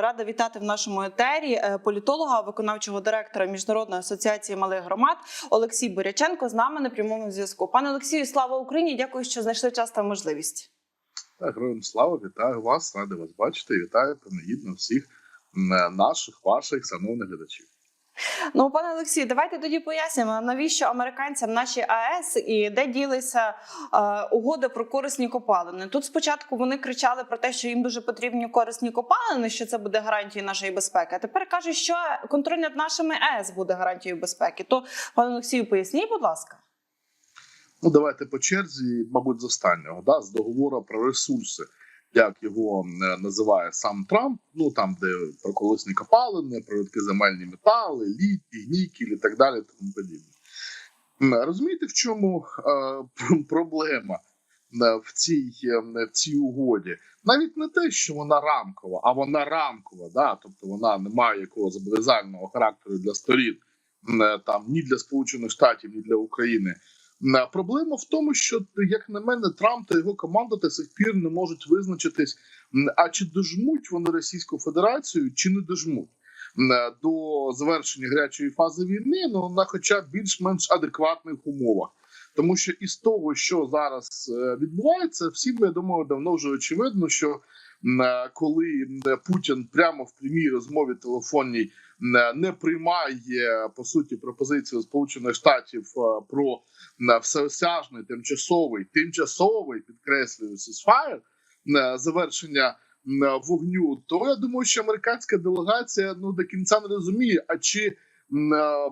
рада вітати в нашому етері е, політолога, виконавчого директора міжнародної асоціації малих громад Олексій Боряченко з нами на прямому зв'язку. Пане Олексію, слава Україні! Дякую, що знайшли час та можливість. Так, героям слава, вітаю вас, радий вас бачити. Вітаю принагідно всіх м, наших, ваших шановних глядачів. Ну, пане Олексію, давайте тоді пояснимо, навіщо американцям наші АЕС і де ділися е, угоди про корисні копалини. Тут спочатку вони кричали про те, що їм дуже потрібні корисні копалини, що це буде гарантією нашої безпеки. А тепер кажуть, що контроль над нашими АЕС буде гарантією безпеки. То, пане Олексію, поясніть, будь ласка. Ну, давайте по черзі, мабуть, з останнього, да, з договору про ресурси, як його е, називає сам Трамп. Ну там, де про колесні копалини, про рідкоземельні метали, літій, нікель і так далі, тому подібне. Розумієте, в чому е, проблема е, в цій, е, в цій угоді? Навіть не те, що вона рамкова, а вона рамкова, да? тобто вона не має якогось зобов'язального характеру для сторін, там ні для Сполучених Штатів, ні для України. М, Проблема в тому, що як на мене, Трамп та його команда до сих пір не можуть визначитись, а чи дожмуть вони Російську Федерацію, чи не дожмуть е, до завершення гарячої фази війни, ну на хоча більш-менш адекватних умовах. Тому що із того, що зараз е, відбувається, всім я думаю, давно вже очевидно, що е, коли Путін прямо в прямій розмові телефонній не приймає по суті пропозицію Сполучених Штатів е, про всеосяжний тимчасовий тимчасовий підкреслюю на завершення вогню, то я думаю, що американська делегація ну до кінця не розуміє, а чи е,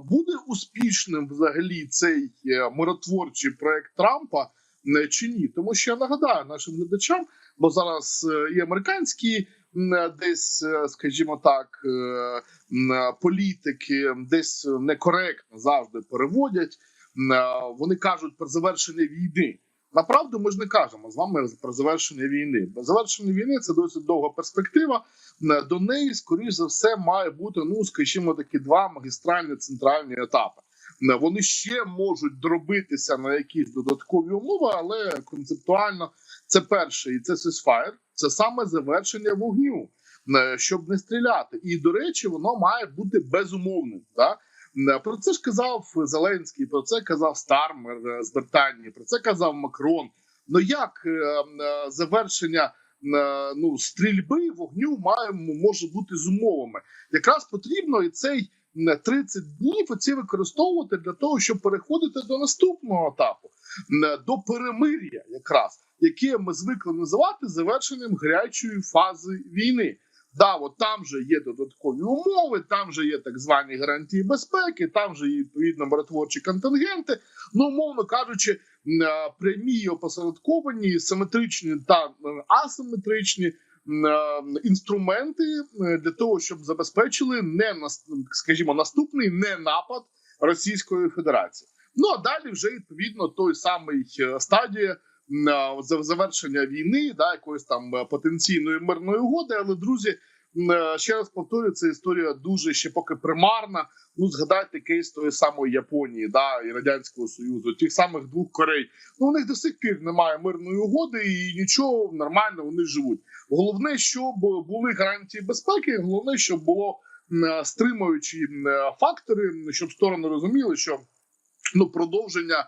буде успішним взагалі цей е, миротворчий проект Трампа чи ні? Тому що я нагадаю нашим глядачам, бо зараз е, і американські м, десь, е, скажімо так, е, політики десь некоректно завжди переводять. Е, Вони кажуть про завершення війни. Направду ми ж не кажемо з вами про завершення війни. Бо завершення війни це досить довга перспектива. До неї, скоріш за все, має бути ну, скажімо, такі два магістральні центральні етапи. М, Вони ще можуть дробитися на якісь додаткові умови, але концептуально це перше, і це ceasefire, це саме завершення вогню, щоб не стріляти. І до речі, воно має бути безумовним. Да? Про це ж казав Зеленський, про це казав Стармер е, з Британії, про це казав Макрон. Ну як е, е, завершення е, ну стрільби вогню має може бути з умовами? Якраз потрібно і цей 30 днів оці використовувати для того, щоб переходити до наступного етапу, до перемир'я, якраз яке ми звикли називати завершенням гарячої фази війни. Да, от там же є додаткові умови, там же є так звані гарантії безпеки, там же є відповідно миротворчі контингенти. Ну, умовно кажучи, прямі опосередковані, симетричні та асиметричні інструменти е, для того, щоб забезпечили не скажімо, наступний не напад Російської Федерації. Ну а далі вже відповідно той самий стадія е, за- завершення війни, да, якоїсь там е, потенційної мирної угоди. Але друзі, е, ще раз повторюю, це історія дуже ще поки примарна. Ну, згадайте кейс тої самої Японії, да, і радянського союзу, тих самих двох Корей. Ну у них до сих пір немає мирної угоди, і нічого нормально вони живуть. Головне, щоб були гарантії безпеки. Головне, щоб було е, стримуючі е, фактори, щоб сторони розуміли, що ну продовження е,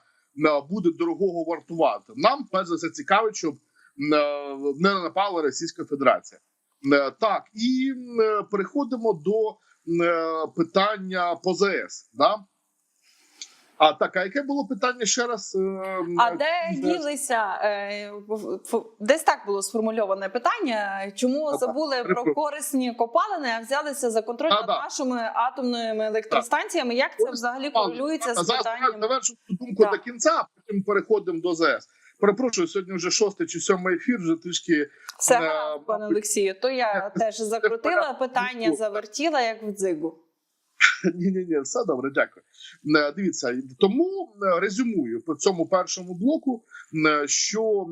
буде дорогого вартувати. Нам перш за все цікавить, щоб е, не напала Російська Федерація. Е, Так, і е, переходимо до е, питання по ЗС. Да? А так, а яке було питання ще раз? А де ділися десь так було сформульоване питання? Чому Ага, забули про корисні копалини, а взялися за контроль над Да-да. нашими атомними електростанціями? Як це взагалі корелюється А з зараз питанням? завершу думку Так. до кінця, а потім переходимо до ЗС. Перепрошую, сьогодні вже шостий чи сьомий ефір, вже трішки Все Е, пане Олексію. То я теж закрутила питання, завертіла як в дзигу. Ні, ні, ні, все добре, дякую. Е, Дивіться, тому е, резюмую по цьому першому блоку, що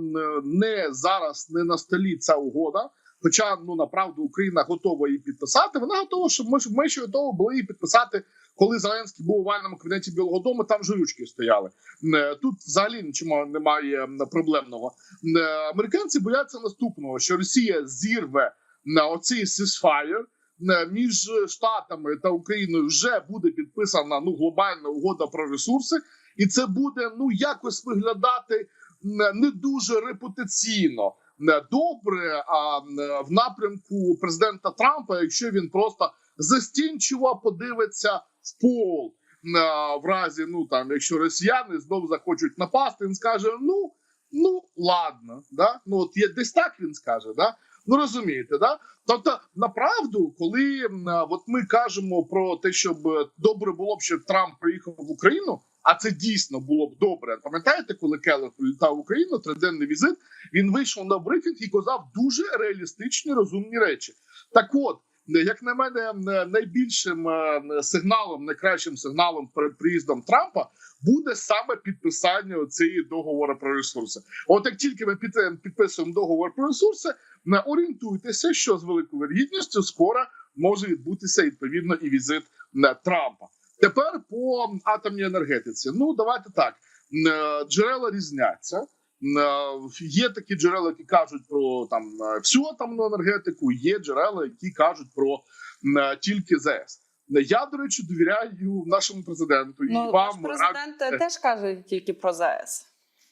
не зараз не на столі ця угода. Хоча ну направду Україна готова її підписати. Вона готова, щоб ми, ми ще готові були її підписати, коли Зеленський був у вальному кабінеті Білого Дому. Там же ручки стояли. Е, Тут взагалі нічого немає проблемного. Е, Американці бояться наступного: що Росія зірве на оцей е, між штатами та Україною вже буде підписана ну глобальна угода про ресурси, і це буде ну якось виглядати не дуже репутаційно добре. А в напрямку президента Трампа, якщо він просто застінчиво подивиться в пол в разі, ну там, якщо росіяни знов захочуть напасти, він скаже: ну ну ладно, да ну от є десь так він скаже, да. Ну розумієте, да? Тобто, направду, коли от ми кажемо про те, щоб е, добре було б, щоб Трамп приїхав в Україну, а це дійсно було б добре. Пам'ятаєте, коли Келлер прилітав в Україну, триденний візит, він вийшов на брифінг і казав дуже реалістичні розумні речі. Так от. Як на мене, найбільшим е, сигналом, найкращим сигналом перед приїздом Трампа буде саме підписання цієї договору про ресурси. От як тільки ми підписуємо договор про ресурси, орієнтуйтеся, що з великою вірогідністю скоро може відбутися відповідно і візит на Трампа. Тепер по атомній енергетиці. Ну давайте так. Е, Джерела різняться. Е, Є такі джерела, які кажуть про там е, всю атомну енергетику. Є джерела, які кажуть про тільки ЗС. Я до речі довіряю нашому президенту і Ну вам президент а... теж каже тільки про ЗАЕС.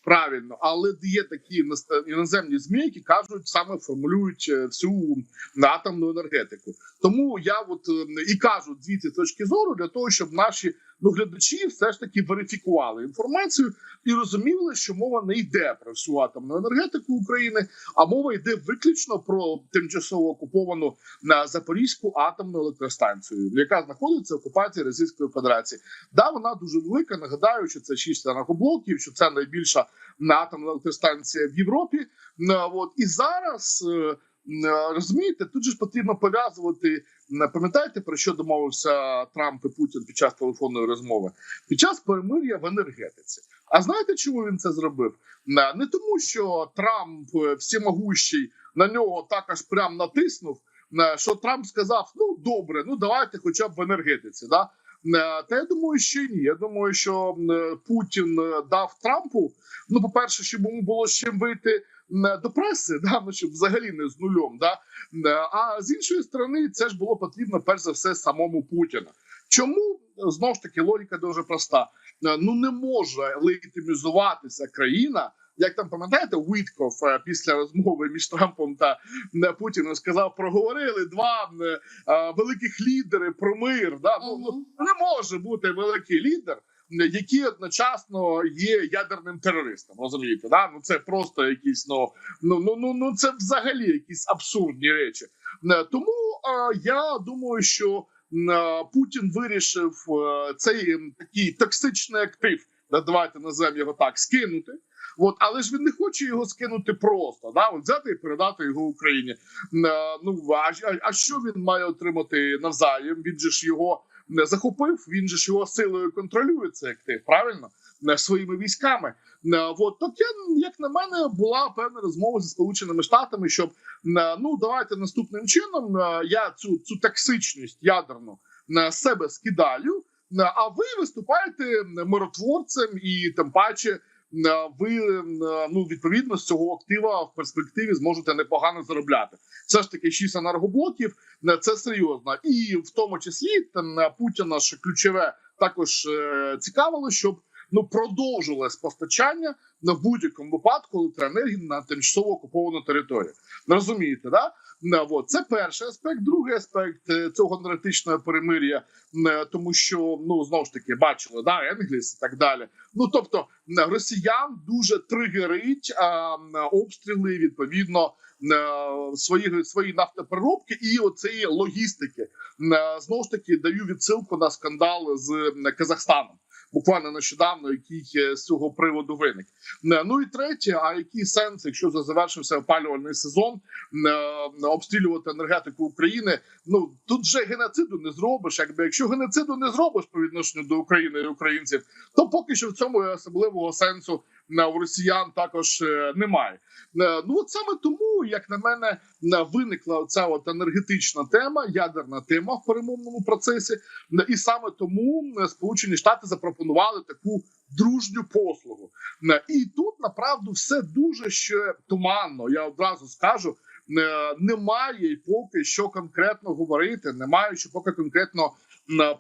Правильно, але є такі іноземні змі, які кажуть саме формулюють е, всю атомну енергетику. Тому я от е, і кажу звідси точки зору для того, щоб наші ну глядачі все ж таки верифікували інформацію і розуміли, що мова не йде про всю атомну енергетику України, а мова йде виключно про тимчасово окуповану на Запорізьку атомну електростанцію, яка знаходиться в окупації Російської Федерації. Да, вона дуже велика. Нагадаю, що це шість енергоблоків, що це найбільша на атомна електростанція в Європі. На, От і зараз е, е, розумієте, тут же ж потрібно пов'язувати. Пам'ятаєте про що домовився Трамп і Путін під час телефонної розмови? Під час перемир'я в енергетиці. А знаєте, чому він це зробив? Е, Не тому, що Трамп всемогущий на нього так аж прям натиснув. Що Трамп сказав: ну добре, ну давайте, хоча б в енергетиці. Да? Е, Та я думаю, що ні. Я думаю, що е, Путін е, дав Трампу. Ну, по-перше, щоб йому було з чим вийти до преси, да, ну щоб взагалі не з нульом. Да? А з іншої сторони, це ж було потрібно перш за все самому Путіну. Чому знову ж таки логіка дуже проста? Ну не може легітимізуватися країна. Як там пам'ятаєте, Уітков е, після розмови між Трампом та Путіним сказав: проговорили два е, великих лідери про мир. Да? Ну, ну, не може бути великий лідер, який одночасно є ядерним терористом. Розумієте, да? Ну це просто якісь ну ну ну ну, ну це взагалі якісь абсурдні речі. Е, Тому е, я думаю, що е, Путін вирішив е, цей такий токсичний актив. Да, Давайте називаємо його так, скинути. От, але ж він не хоче його скинути просто, да, от взяти і передати його Україні. Е, Ну а, а, що він має отримати навзаєм? Він же ж його не захопив, він же ж його силою контролює цей актив, правильно? Не своїми військами. Е, От так я, як на мене, була певна розмова зі сполученими штатами, щоб е, ну давайте наступним чином е, я цю цю токсичність ядерну на себе скидаю. А ви виступаєте миротворцем і тим паче ви ну відповідно з цього актива в перспективі зможете непогано заробляти. Все ж таки, шість енергоблоків це серйозно, і в тому числі е, Путіна ж ключове також е, цікавило, щоб ну продовжилось постачання на будь-якому випадку електроенергії на тимчасово окуповану територію. Розумієте, да? Е, От. Це перший аспект. Другий аспект е, цього енергетичного перемир'я, е, тому що ну знову ж таки бачили да Енгліс і так далі. Ну тобто росіян дуже тригерить а, обстріли відповідно е, свої свої нафтопереробки і оцеї логістики. Знову ж таки даю відсилку на скандал з Казахстаном. Буквально нещодавно, який е, з цього приводу виник. Е, Ну і третє, а який сенс, якщо завершився опалювальний сезон, е, обстрілювати енергетику України? Ну тут вже геноциду не зробиш. Якби якщо геноциду не зробиш по відношенню до України і українців, то поки що в цьому особливого сенсу у росіян також е, немає. Е, Ну от саме тому, як на мене, е, виникла ця от енергетична тема, ядерна тема в перемовному процесі, і саме тому Сполучені Штати запропонували таку дружню послугу. І тут направду все дуже ще туманно. Я одразу скажу. немає й поки що конкретно говорити, немає що поки конкретно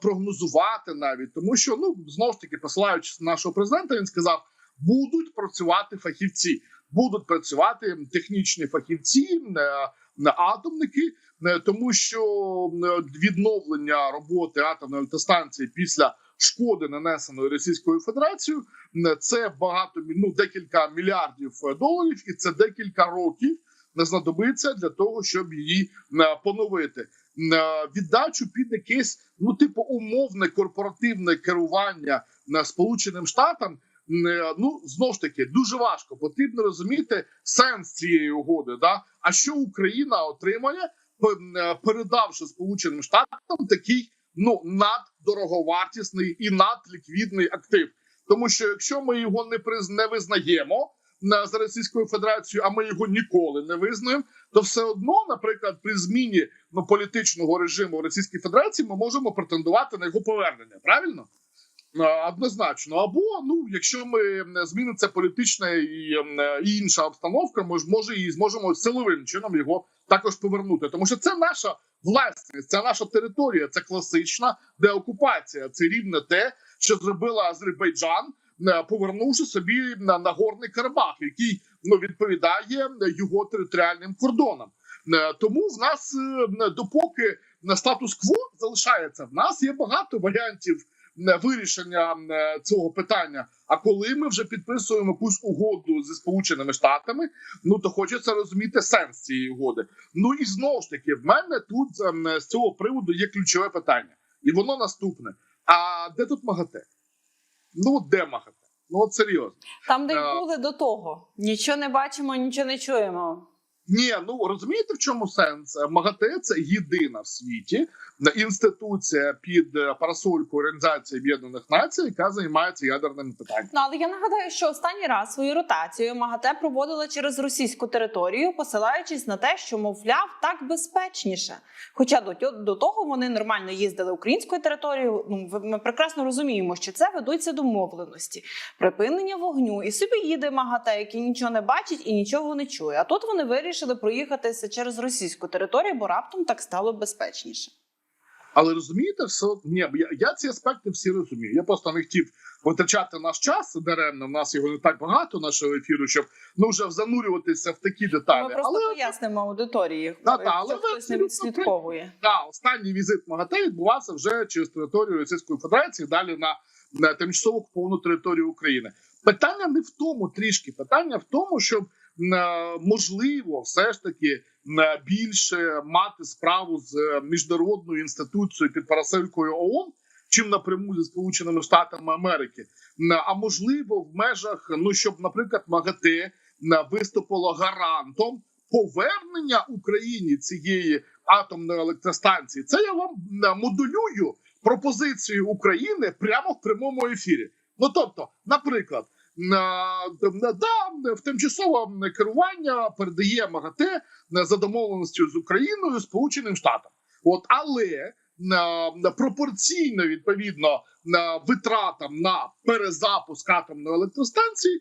прогнозувати навіть, тому що ну знову ж таки, посилаючись на нашого президента, він сказав: будуть працювати фахівці, будуть працювати технічні фахівці, е, атомники, е, тому що е, відновлення роботи атомної електростанції після шкоди, нанесеної Російською Федерацією, це багато ну, декілька мільярдів доларів, і це декілька років не знадобиться для того, щоб її поновити. Віддачу під якесь ну типу умовне корпоративне керування е, Сполученим Штатам. Е, Ну знову ж таки дуже важко. Потрібно розуміти сенс цієї угоди. Да, а що Україна отримає, е, передавши Сполученим Штатам такий ну наддороговартісний і надліквідний актив. Тому що якщо ми його не приз не визнаємо на за Російською Федерацією, а ми його ніколи не визнаємо, то все одно, наприклад, при зміні ну, політичного режиму в Російській Федерації ми можемо претендувати на його повернення. Правильно? Е, Однозначно, або ну, якщо ми зміниться політична і, і інша обстановка, ми ж може і зможемо силовим чином його також повернути, тому що це наша власність, це наша територія, це класична деокупація. Це рівне те, що зробила Азербайджан, е, повернувши собі на Нагорний Карабах, який ну відповідає його територіальним кордонам. Е, Тому в нас допоки на статус-кво залишається, в нас є багато варіантів вирішення е, цього питання. А коли ми вже підписуємо якусь угоду зі сполученими штатами, ну то хочеться розуміти сенс цієї угоди. Ну і знову ж таки, в мене тут ем, з цього приводу є ключове питання, і воно наступне: а де тут МАГАТЕ? Ну де МАГАТЕ? Ну от серйозно. Там, де й Е. були до того, нічого не бачимо, нічого не чуємо. Ні, ну розумієте, в чому сенс? МАГАТЕ це єдина в світі інституція під е, парасолькою Організації Об'єднаних Націй, яка займається ядерними питаннями. Ну але я нагадаю, що останній раз свою ротацію МАГАТЕ проводила через російську територію, посилаючись на те, що мовляв так безпечніше. Хоча до, до того вони нормально їздили українською територією. Ну ми прекрасно розуміємо, що це ведуться домовленості, припинення вогню, і собі їде МАГАТЕ, який нічого не бачить і нічого не чує. А тут вони вирішили проїхатися через російську територію, бо раптом так стало безпечніше. Але розумієте, все ні, я, я ці аспекти всі розумію. Я просто не хотів витрачати наш час даремно. В нас його не так багато нашого ефіру, щоб ну вже занурюватися в такі деталі. Ми просто Але пояснимо аудиторії, Да, та, але хтось не відслідковує. да, останній візит МАГАТЕ відбувався вже через територію Російської Федерації, далі на, на тимчасово окуповану територію України. Питання не в тому трішки. Питання в тому, щоб можливо, все ж таки е, більше мати справу з е, міжнародною інституцією під парасолькою ООН, чим напряму зі Сполученими Штатами Америки. Е, А можливо, в межах ну щоб, наприклад, МАГАТЕ е, виступило гарантом повернення Україні цієї атомної електростанції. Це я вам е, модулюю пропозицію України прямо в прямому ефірі. Ну тобто, наприклад, на- на- да, в тимчасове керування передає МАГАТЕ на- за домовленістю з Україною Сполученим Штатам. От але на пропорційно відповідно витратам на перезапуск атомної електростанції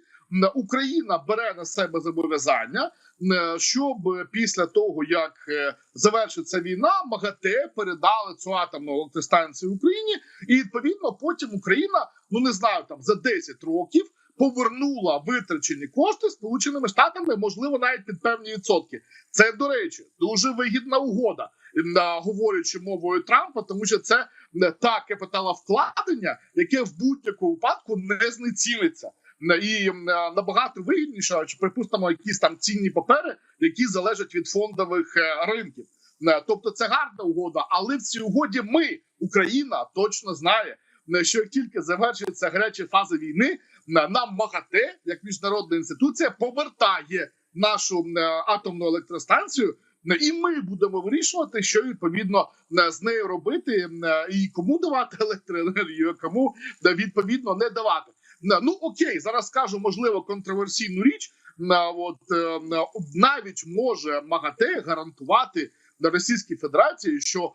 Україна бере на себе зобов'язання, е, щоб після того як е, завершиться війна, МАГАТЕ передали цю атомну електростанцію Україні, і відповідно потім Україна, ну не знаю, там за 10 років повернула витрачені кошти Сполученими Штатами, можливо, навіть під певні відсотки. Це до речі дуже вигідна угода, говорячи мовою Трампа, тому що це та капіталовкладення, яке в будь-якому випадку не знеціниться. І набагато вигідніше, чи припустимо, якісь там цінні папери, які залежать від фондових е, ринків. Тобто це гарна угода, але в цій угоді ми, Україна, точно знає, що як тільки завершиться гаряча фаза війни, нам МАГАТЕ, як міжнародна інституція, повертає нашу е, атомну електростанцію. І ми будемо вирішувати, що відповідно з нею робити, е, і кому давати електроенергію, кому е, відповідно не давати. Ну окей, зараз скажу можливо контроверсійну річ. Е, От навіть може МАГАТЕ гарантувати на Російській Федерації, що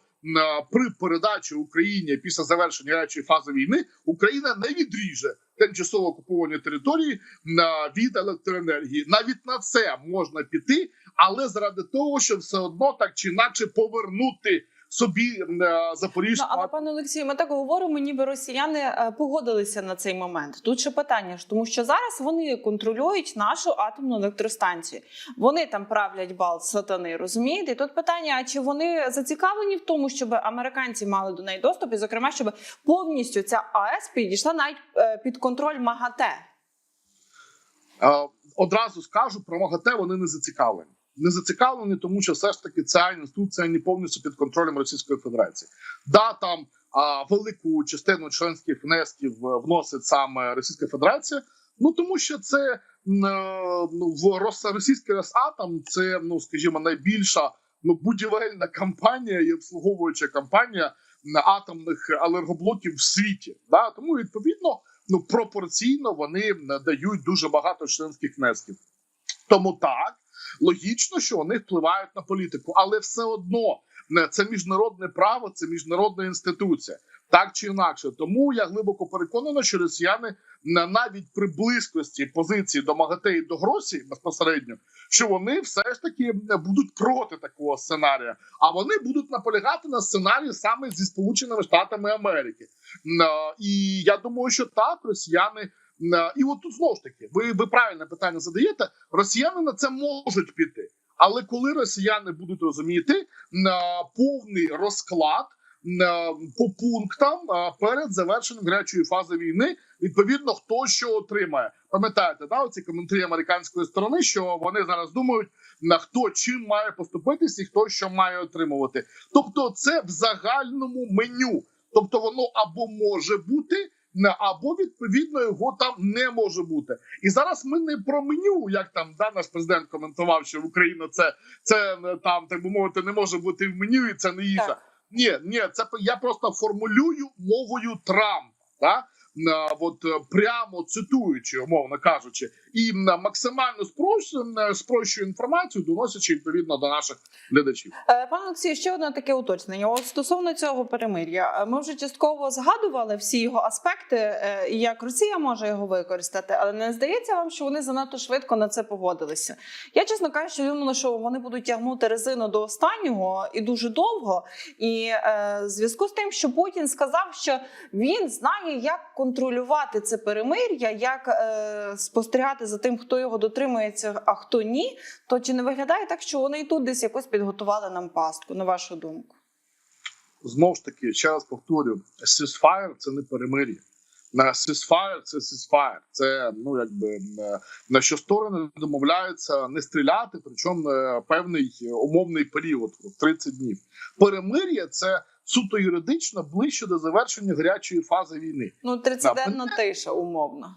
при передачі Україні після завершення гарячої фази війни Україна не відріже тимчасово окуповані території на від електроенергії. Навіть на це можна піти, але заради того, щоб все одно так чи інакше повернути собі е, Ну, але пане Олексію, ми так говоримо, ніби росіяни е, погодилися на цей момент. Тут ще питання ж, тому що зараз вони контролюють нашу атомну електростанцію. Вони там правлять бал сатани, розумієте? І тут питання: а чи вони зацікавлені в тому, щоб американці мали до неї доступ, і зокрема, щоб повністю ця АЕС підійшла навіть е, під контроль МАГАТЕ? Одразу скажу про МАГАТЕ вони не зацікавлені. Не зацікавлені, тому що все ж таки ця інституція не повністю під контролем Російської Федерації. Да, там а, велику частину членських внесків е, вносить саме Російська Федерація. Ну тому що це е, ну, в Рос- російський Росатом це, ну скажімо, найбільша ну будівельна компанія і обслуговуюча компанія м, атомних енергоблоків в світі. Да? Тому відповідно ну пропорційно вони дають дуже багато членських внесків. Тому так логічно, що вони впливають на політику, але все одно це міжнародне право, це міжнародна інституція, так чи інакше. Тому я глибоко переконана, що росіяни на- навіть при близькості позиції до МАГАТЕ і до Гросі безпосередньо, що вони все ж таки будуть проти такого сценарія, а вони будуть наполягати на сценарії саме зі Сполученими Штатами Америки. І я думаю, що так росіяни. М, І от тут знову ж таки, ви, ви правильне питання задаєте. Росіяни на це можуть піти, але коли росіяни будуть розуміти на повний розклад на, по пунктам перед завершенням гарячої фази війни, відповідно, хто що отримає. Пам'ятаєте, да, оці коментарі американської сторони, що вони зараз думають на хто чим має поступитись і хто що має отримувати. Тобто, це в загальному меню. Тобто, воно або може бути. Або відповідно його там не може бути, і зараз ми не про меню, як там да, наш президент коментував, що в Україна це це е, там так би мовити не може бути в меню, і це не їжа. Так. Ні, ні, це я просто формулюю мовою Трампа. Да? На, от е, прямо цитуючи, умовно кажучи, і максимально спрощую, спрощую інформацію, доносячи відповідно до наших глядачів. Е, Пане Олексію, ще одне таке уточнення. От стосовно цього перемир'я, е, ми вже частково згадували всі його аспекти, е, як Росія може його використати, але не здається вам, що вони занадто швидко на це погодилися. Я чесно кажучи, думала, що вони будуть тягнути резину до останнього і дуже довго. І е, зв'язку з тим, що Путін сказав, що він знає, як контролювати це перемир'я, як е, спостерігати за тим, хто його дотримується, а хто ні, то чи не виглядає так, що вони і тут десь якось підготували нам пастку, на вашу думку? Знову ж таки, ще раз повторю: ceasefire – це не перемир'я. На ceasefire – це ceasefire. Це ну якби е, на що сторони домовляються не стріляти, причому е, певний умовний період в 30 днів. Перемир'я це суто юридично ближче до завершення гарячої фази війни. Ну, 30-денна тиша, умовно.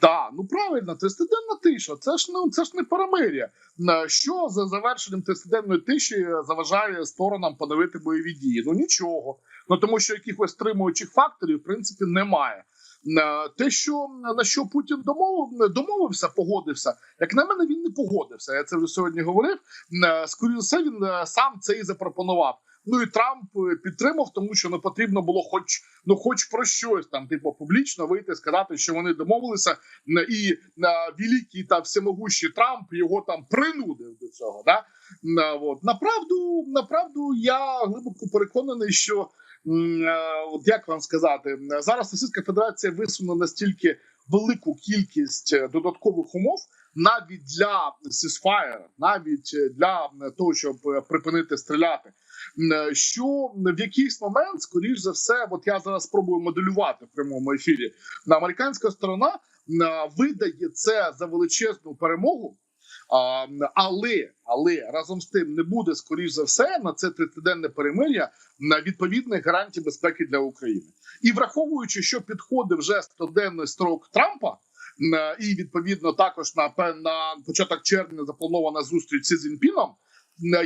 Так, ну правильно, 30-денна тиша. Це ж ну це ж не перемир'я. Що за завершенням 30-денної тиші заважає сторонам подавити бойові дії? Ну нічого. Ну тому що якихось стримуючих факторів в принципі немає. Те, що на що Путін домовив, домовився, погодився. Як на мене, він не погодився. Я це вже сьогодні говорив. Скоріше все, він е, сам це і запропонував. Ну і Трамп е, підтримав, тому що не потрібно було, хоч ну, хоч про щось там, типу, публічно вийти, сказати, що вони домовилися, і е, великий та всемогущий Трамп його там принудив до цього. Да? На, от. Направду, направду, я глибоко переконаний, що е, от як вам сказати, зараз Російська Федерація висунула настільки велику кількість е, додаткових умов. Навіть для ceasefire, навіть е, для того, щоб е, припинити стріляти, що в якийсь момент, скоріш за все, от я зараз спробую моделювати в прямому ефірі. Американська сторона видає це за величезну перемогу. Але але разом з тим не буде скоріш за все на це 30-денне перемир'я на відповідних гарантій безпеки для України, і враховуючи, що підходить вже 100-денний строк Трампа, і відповідно також на на початок червня запланована зустріч зі Зінпіном, м,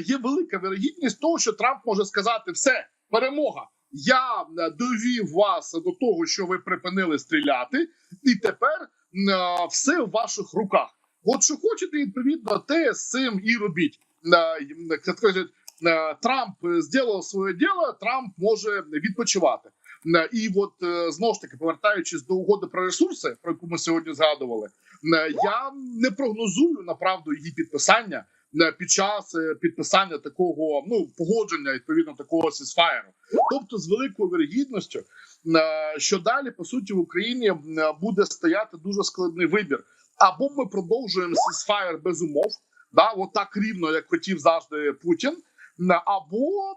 є велика вірогідність того, що Трамп може сказати: все, перемога. Я е, довів вас до того, що ви припинили стріляти, і тепер е, все в ваших руках. От що хочете, відповідно, те з цим і робіть. Е, кажуть, е, Трамп зробив своє діло, Трамп може відпочивати. Е, І от е, знову ж таки, повертаючись до угоди про ресурси, про яку ми сьогодні згадували, е, я не прогнозую направду її підписання е, під час е, підписання такого ну погодження відповідно такого сісфаєру. Тобто, з великою вірогідністю, е, що далі по суті в Україні е, буде стояти дуже складний вибір. Або ми продовжуємо сісфаєр без умов, да, от так рівно, як хотів завжди Путін, або,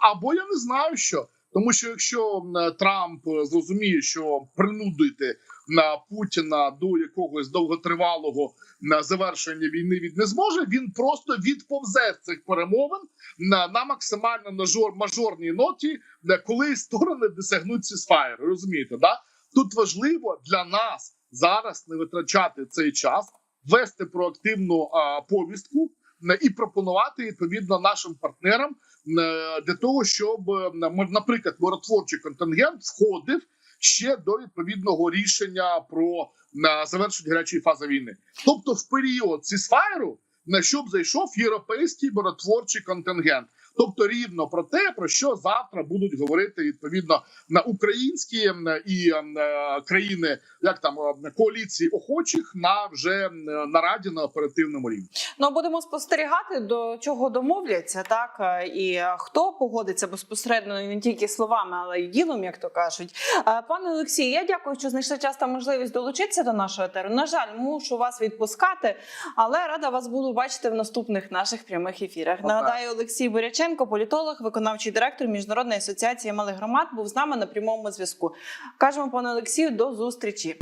або я не знаю що. Тому що якщо Трамп е, зрозуміє, що принудити на Путіна до якогось довготривалого завершення війни він не зможе, він просто відповзе з цих перемовин на, на максимально мажор, мажорній ноті, коли сторони досягнуть сісфаєру. Розумієте, да? Тут важливо для нас зараз не витрачати цей час, вести проактивну а, повістку е, і пропонувати відповідно нашим партнерам е, для того, щоб е, наприклад, миротворчий контингент входив ще до відповідного рішення про е, завершення гарячої фази війни, тобто в період сісфайру на щоб зайшов європейський миротворчий контингент. Тобто рівно про те, про що завтра будуть говорити відповідно на українські і е, країни, як там коаліції охочих на вже нараді на оперативному рівні. Ну будемо спостерігати до чого домовляться, так е, і е, хто погодиться безпосередньо не тільки словами, але й ділом, як то кажуть. Пане Олексію, я дякую, що знайшли час та можливість долучитися до нашого етеру. На жаль, мушу вас відпускати, але рада вас буду бачити в наступних наших прямих ефірах. Нагадаю, Олексій Боряченко, політолог, виконавчий директор міжнародної асоціації малих громад, був з нами на прямому зв'язку. Кажемо, пане Олексію, до зустрічі.